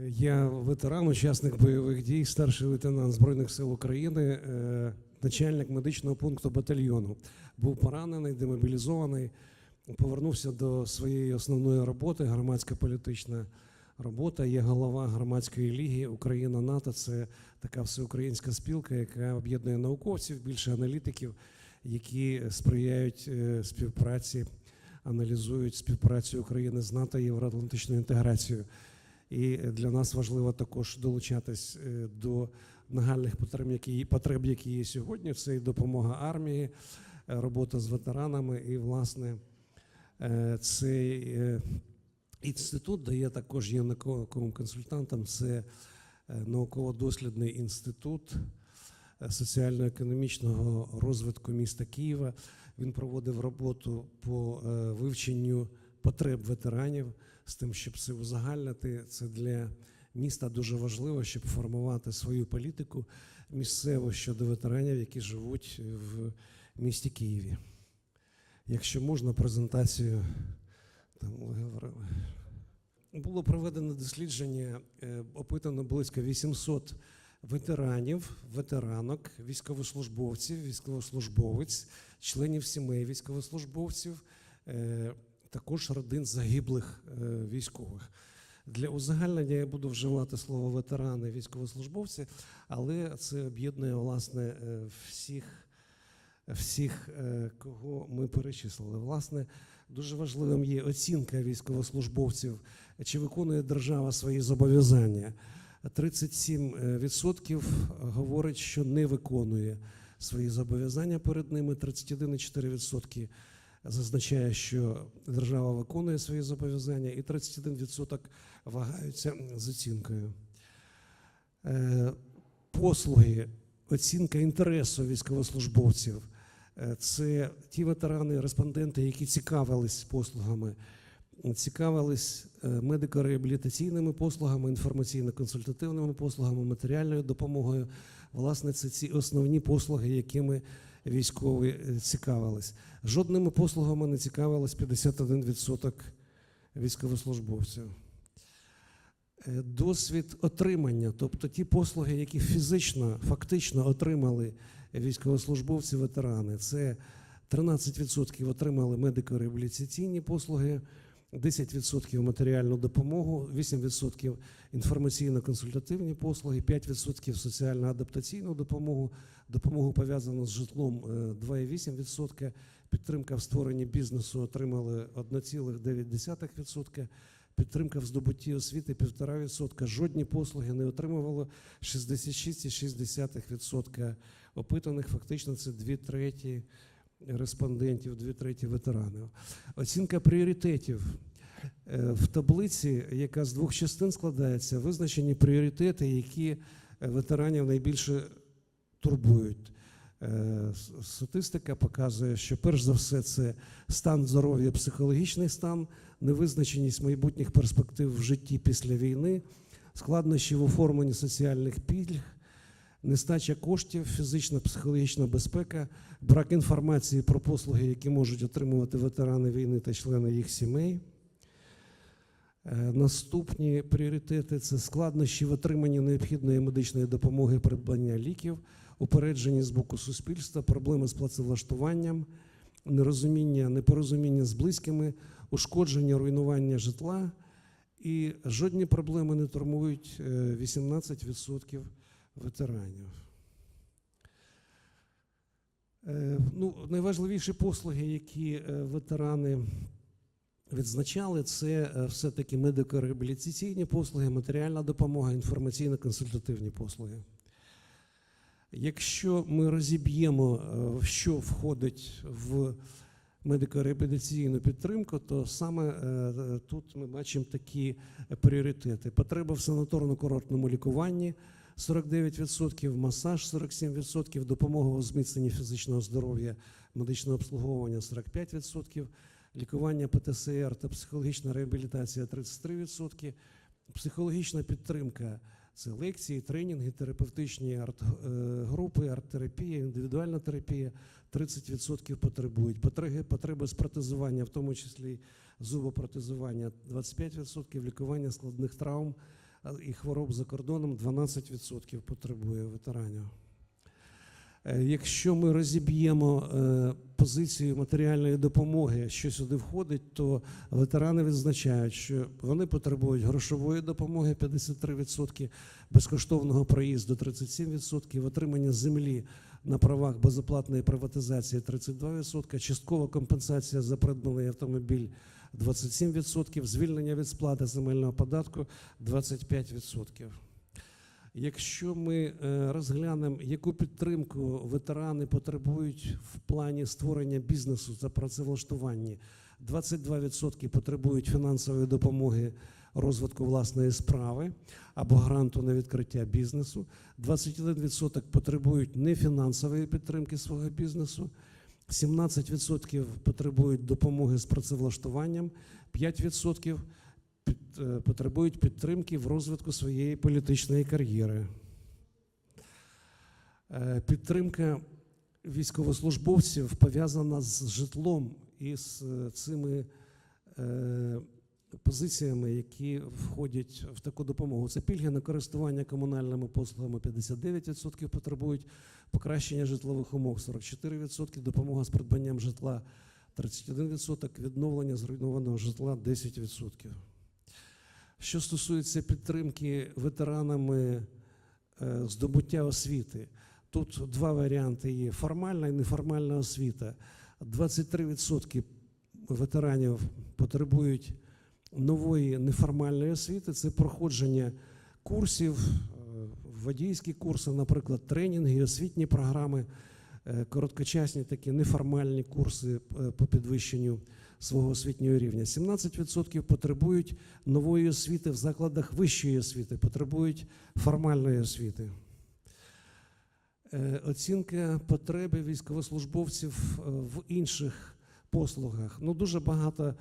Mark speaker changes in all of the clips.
Speaker 1: Я ветеран, учасник бойових дій, старший лейтенант Збройних сил України, е, начальник медичного пункту батальйону. Був поранений, демобілізований, повернувся до своєї основної роботи, громадська політична робота. Є голова громадської ліги Україна НАТО. Це така всеукраїнська спілка, яка об'єднує науковців, більше аналітиків, які сприяють е, співпраці, аналізують співпрацю України з НАТО і євроатлантичною інтеграцією. І для нас важливо також долучатись е, до нагальних потреб, які потреб, які є сьогодні. Це і допомога армії, е, робота з ветеранами, і власне е, цей інститут дає також є науковим консультантом. Це науково-дослідний інститут соціально-економічного розвитку міста Києва. Він проводив роботу по вивченню потреб ветеранів з тим, щоб це узагальнити. Це для міста дуже важливо, щоб формувати свою політику місцеву щодо ветеранів, які живуть в місті Києві. Якщо можна, презентацію там говорили. Було проведено дослідження, е, опитано близько 800 ветеранів, ветеранок, військовослужбовців, військовослужбовець, членів сімей військовослужбовців, е, також родин загиблих е, військових. Для узагальнення я буду вживати слово ветерани, військовослужбовці, але це об'єднує власне е, всіх, всіх, е, кого ми перечислили. Власне, дуже важливим є оцінка військовослужбовців, чи виконує держава свої зобов'язання. 37% говорить, що не виконує свої зобов'язання перед ними. 31,4% зазначає, що держава виконує свої зобов'язання, і 31% вагаються з оцінкою. Е, Послуги, оцінка інтересу військовослужбовців. Е, Це ті ветерани, респонденти, які цікавились послугами, цікавились е, медико-реабілітаційними послугами, інформаційно-консультативними послугами, матеріальною допомогою. Власне, це ці основні послуги, якими військові е, цікавились. Жодними послугами не цікавилось 51% військовослужбовців. Е, Досвід отримання, тобто ті послуги, які фізично, фактично отримали військовослужбовці, ветерани, це 13% отримали медико-реабілітаційні послуги, 10% матеріальну допомогу, 8% інформаційно-консультативні послуги, 5% соціально-адаптаційну допомогу, допомогу пов'язану з житлом е, 2,8%, підтримка в створенні бізнесу отримали 1,9%, підтримка в здобутті освіти 1,5%. Жодні послуги не отримувало 66,6% опитаних. Фактично це дві треті респондентів, дві треті ветеранів. Оцінка пріоритетів. Е, В таблиці, яка з двох частин складається, визначені пріоритети, які е, ветеранів найбільше турбують. Е, Статистика показує, що перш за все це стан здоров'я, психологічний стан, невизначеність майбутніх перспектив в житті після війни, складнощі в оформленні соціальних пільг, нестача коштів, фізична психологічна безпека, брак інформації про послуги, які можуть отримувати ветерани війни та члени їх сімей. Е, Наступні пріоритети це складнощі в отриманні необхідної медичної допомоги, придбання ліків, упереджені з боку суспільства, проблеми з працевлаштуванням, нерозуміння, непорозуміння з близькими, ушкодження, руйнування житла. І жодні проблеми не турмують е, 18% ветеранів. Е, Ну, найважливіші послуги, які е, ветерани відзначали, це е, все-таки медико-реабілітаційні послуги, матеріальна допомога, інформаційно-консультативні послуги. Якщо ми розіб'ємо, що входить в медико-реабілітаційну підтримку, то саме тут ми бачимо такі пріоритети: потреба в санаторно-курортному лікуванні 49%, масаж 47%, допомога у зміцненні фізичного здоров'я, медичне обслуговування 45%, лікування ПТСР та психологічна реабілітація 33%, психологічна підтримка це лекції, тренінги, терапевтичні арт-групи, арт-терапія, індивідуальна терапія 30% потребують. Потреби, потреби з протезування, в тому числі зубопротезування 25%, лікування складних травм і хвороб за кордоном 12% потребує ветеранів. Е, Якщо ми розіб'ємо е, позицію матеріальної допомоги, що сюди входить, то ветерани відзначають, що вони потребують грошової допомоги 53%, безкоштовного проїзду 37%, отримання землі на правах безоплатної приватизації 32%, часткова компенсація за придбаний автомобіль 27%, звільнення від сплати земельного податку 25%. Якщо ми е, розглянемо, яку підтримку ветерани потребують в плані створення бізнесу та працевлаштування, 22% потребують фінансової допомоги розвитку власної справи або гранту на відкриття бізнесу, 21% потребують нефінансової підтримки свого бізнесу, 17% потребують допомоги з працевлаштуванням, 5% під, е, потребують підтримки в розвитку своєї політичної кар'єри. Е, Підтримка військовослужбовців пов'язана з житлом і з е, цими позиціями, які входять в таку допомогу. Це пільги на користування комунальними послугами 59% потребують покращення житлових умов 44%, допомога з придбанням житла 31%, відновлення зруйнованого житла 10%. Що стосується підтримки ветеранами е, здобуття освіти, тут два варіанти є: формальна і неформальна освіта. 23% ветеранів потребують нової неформальної освіти. Це проходження курсів, водійські курси, наприклад, тренінги, освітні програми, е, короткочасні такі неформальні курси е, по підвищенню свого освітнього рівня. 17% потребують нової освіти в закладах вищої освіти, потребують формальної освіти. Е, Оцінка потреби військовослужбовців в інших послугах. Ну, дуже багато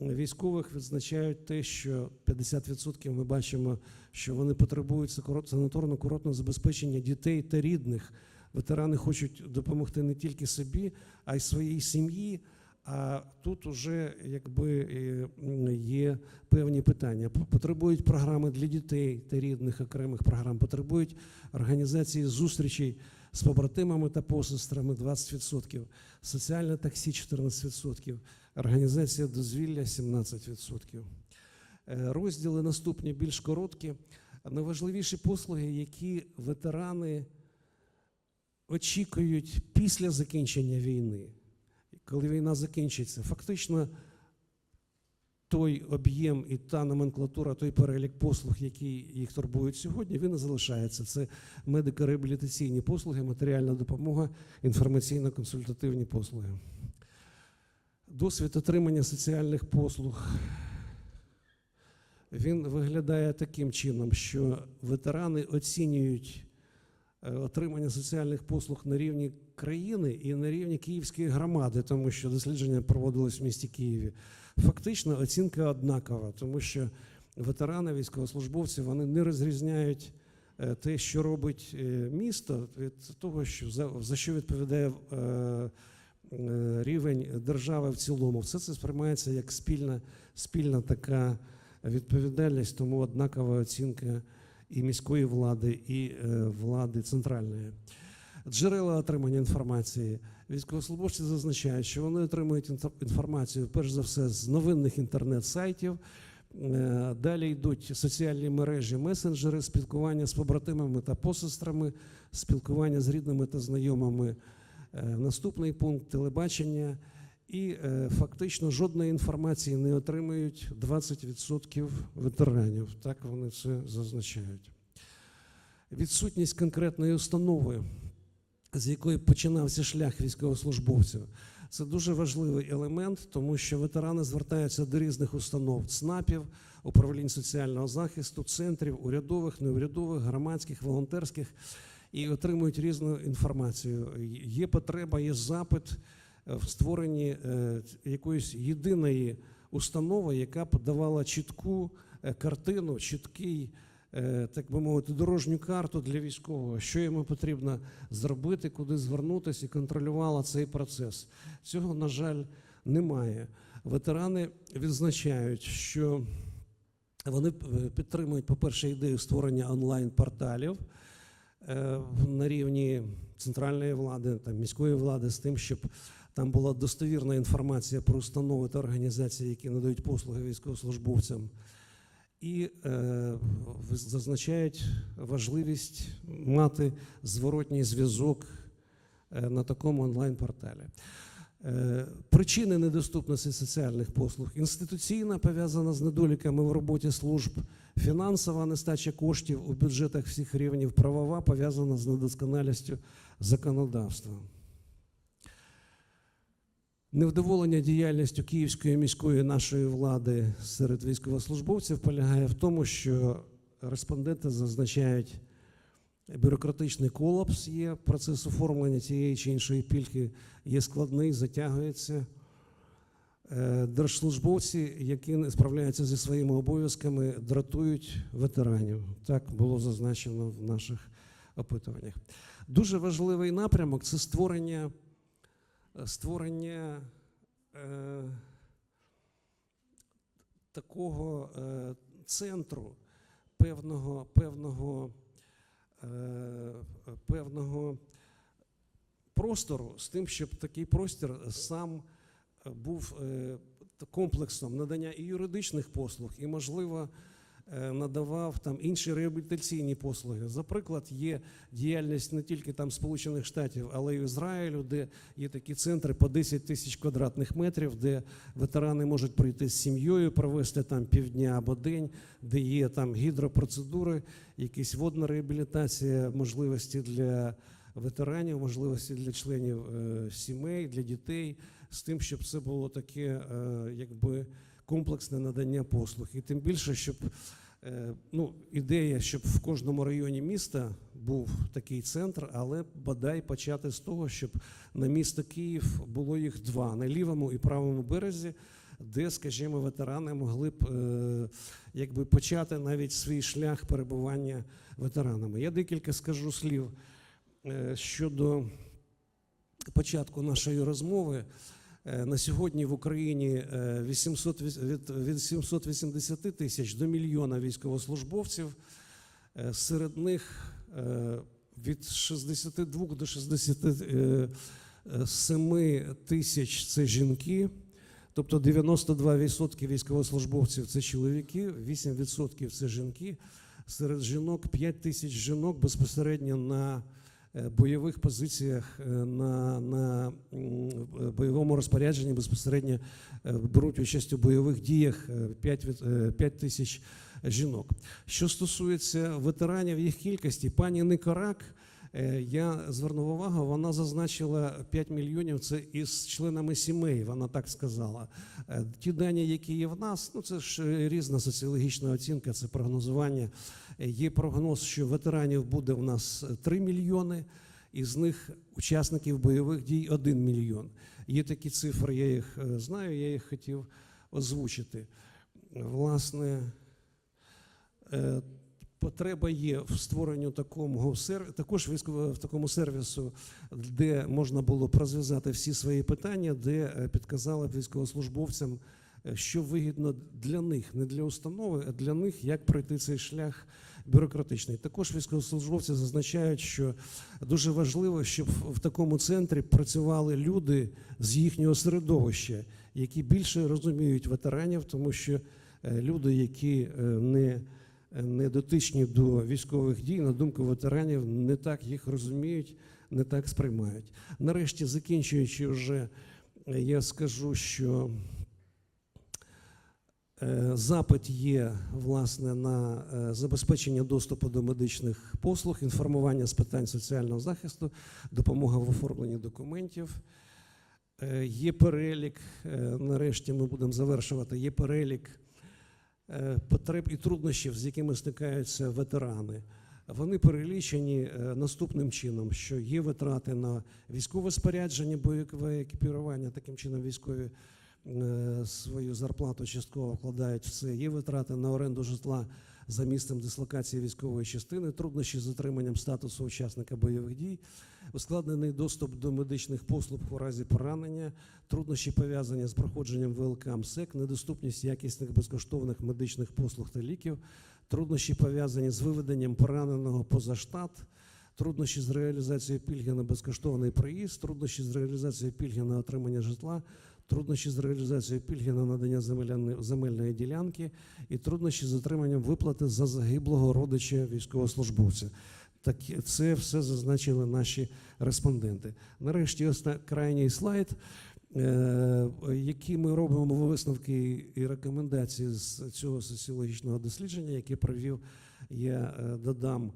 Speaker 1: військових відзначають те, що 50% ми бачимо, що вони потребують санаторно-курортного забезпечення дітей та рідних. Ветерани хочуть допомогти не тільки собі, а й своїй сім'ї. А тут уже якби е, є певні питання. Потребують програми для дітей та рідних окремих програм, потребують організації зустрічей з побратимами та посестрами 20%, соціальне таксі 14%, організація дозвілля 17%. Е, Розділи наступні більш короткі. Найважливіші послуги, які ветерани очікують після закінчення війни коли війна закінчиться, фактично той об'єм і та номенклатура, той перелік послуг, які їх турбують сьогодні, він і залишається. Це медико-реабілітаційні послуги, матеріальна допомога, інформаційно-консультативні послуги. Досвід отримання соціальних послуг. Він виглядає таким чином, що ветерани оцінюють е, отримання соціальних послуг на рівні країни і на рівні Київської громади, тому що дослідження проводилось в місті Києві. Фактично оцінка однакова, тому що ветерани, військовослужбовці, вони не розрізняють е, те, що робить е, місто, від того, що за, за що відповідає рівень держави в цілому. Все це сприймається як спільна, спільна така відповідальність, тому однакова оцінка і міської влади, і е, влади центральної. Джерела отримання інформації. Військовослужбовці зазначають, що вони отримують інформацію перш за все з новинних інтернет-сайтів. Е, Далі йдуть соціальні мережі, месенджери, спілкування з побратимами та посестрами, спілкування з рідними та знайомими. Е, Наступний пункт телебачення. І е, фактично жодної інформації не отримують 20% ветеранів. Так вони це зазначають. Відсутність конкретної установи, з якої починався шлях військовослужбовців. Це дуже важливий елемент, тому що ветерани звертаються до різних установ ЦНАПів, управлінь соціального захисту, центрів, урядових, неурядових, громадських, волонтерських і отримують різну інформацію. Є потреба, є запит е, в створенні е, якоїсь єдиної установи, яка б давала чітку е, картину, чіткий так би мовити, дорожню карту для військового, що йому потрібно зробити, куди звернутися і контролювала цей процес. Цього, на жаль, немає. Ветерани відзначають, що Вони підтримують, по-перше, ідею створення онлайн-порталів на рівні центральної влади, там, міської влади, з тим, щоб там була достовірна інформація про установи та організації, які надають послуги військовослужбовцям. І е, зазначають важливість мати зворотній зв'язок е, на такому онлайн-порталі. Е, Причини недоступності соціальних послуг інституційна пов'язана з недоліками в роботі служб, фінансова нестача коштів у бюджетах всіх рівнів, правова пов'язана з недосконалістю законодавства. Невдоволення діяльністю Київської міської нашої влади серед військовослужбовців полягає в тому, що респонденти зазначають, бюрократичний колапс є, процес оформлення цієї чи іншої пільги є складний, затягується. Е, Держслужбовці, які не справляються зі своїми обов'язками, дратують ветеранів. Так було зазначено в наших опитуваннях. Дуже важливий напрямок це створення, створення е, такого е, центру певного, певного, е, певного простору з тим, щоб такий простір сам був е, комплексом надання і юридичних послуг, і, можливо, е, надавав там інші реабілітаційні послуги. За приклад, є діяльність не тільки там Сполучених Штатів, але й Ізраїлю, де є такі центри по 10 тисяч квадратних метрів, де ветерани можуть прийти з сім'єю, провести там півдня або день, де є там гідропроцедури, якісь водна реабілітація, можливості для ветеранів, можливості для членів е, сімей, для дітей, з тим, щоб це було таке, е, якби комплексне надання послуг. І тим більше, щоб е, ну, ідея, щоб в кожному районі міста був такий центр, але бодай почати з того, щоб на місто Київ було їх два на лівому і правому березі. Де, скажімо, ветерани могли б е, якби почати навіть свій шлях перебування ветеранами. Я декілька скажу слів е, щодо початку нашої розмови. Е, На сьогодні в Україні е, 800, від від 780 тисяч до мільйона військовослужбовців. Е, Серед них е, від 62 до 67 тисяч це жінки, тобто 92% військовослужбовців це чоловіки, 8% це жінки. Серед жінок 5 тисяч жінок безпосередньо на е, бойових позиціях, е, на, на е, бойовому розпорядженні безпосередньо е, беруть участь у бойових діях 5, 5 тисяч жінок. Що стосується ветеранів, їх кількості, пані Никорак, е, я звернув увагу, вона зазначила 5 мільйонів це із членами сімей, вона так сказала. Е, Ті дані, які є в нас, ну це ж е, різна соціологічна оцінка, це прогнозування. Е, Є прогноз, що ветеранів буде в нас 3 мільйони, із них учасників бойових дій 1 мільйон. Є такі цифри, я їх е, знаю, я їх хотів озвучити. Власне, е, потреба є в створенню такого також в такому сервісу, де можна було б розв'язати всі свої питання, де е, підказали б військовослужбовцям, е, що вигідно для них, не для установи, а для них, як пройти цей шлях бюрократичний. Також військовослужбовці зазначають, що дуже важливо, щоб в такому центрі працювали люди з їхнього середовища, які більше розуміють ветеранів, тому що е, люди, які не не дотичні до військових дій, на думку ветеранів, не так їх розуміють, не так сприймають. Нарешті, закінчуючи вже, я скажу, що е, запит є власне на е, забезпечення доступу до медичних послуг, інформування з питань соціального захисту, допомога в оформленні документів. Е, Є перелік, нарешті ми будемо завершувати. Є перелік потреб і труднощів, з якими стикаються ветерани. Вони перелічені е, наступним чином: що є витрати на військове спорядження, бойове екіпірування, таким чином військові е, свою зарплату частково вкладають в це. Є витрати на оренду житла за місцем дислокації військової частини, труднощі з отриманням статусу учасника бойових дій, ускладнений доступ до медичних послуг у разі поранення, труднощі пов'язані з проходженням ВЛК МСЕК, недоступність якісних безкоштовних медичних послуг та ліків, труднощі пов'язані з виведенням пораненого поза штат, труднощі з реалізацією пільги на безкоштовний проїзд, труднощі з реалізацією пільги на отримання житла, труднощі з реалізацією пільги на надання земельної- ділянки і труднощі з отриманням виплати за загиблого родича військовослужбовця. Так це все зазначили наші респонденти. Нарешті оста- крайній слайд, е, які ми робимо висновки і рекомендації з цього соціологічного дослідження, яке провів я е, додам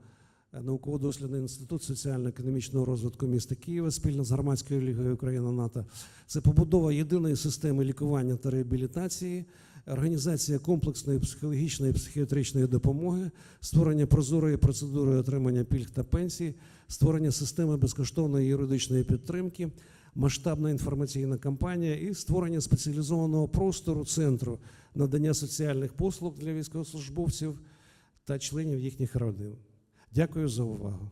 Speaker 1: науково-дослідний інститут соціально-економічного розвитку міста Києва спільно з громадською лігою Україна НАТО. Це побудова єдиної системи лікування та реабілітації, організація комплексної психологічної і психіатричної допомоги, створення прозорої процедури отримання пільг та пенсій, створення системи безкоштовної юридичної підтримки, масштабна інформаційна кампанія і створення спеціалізованого простору центру надання соціальних послуг для військовослужбовців та членів їхніх родин. Дякую за увагу.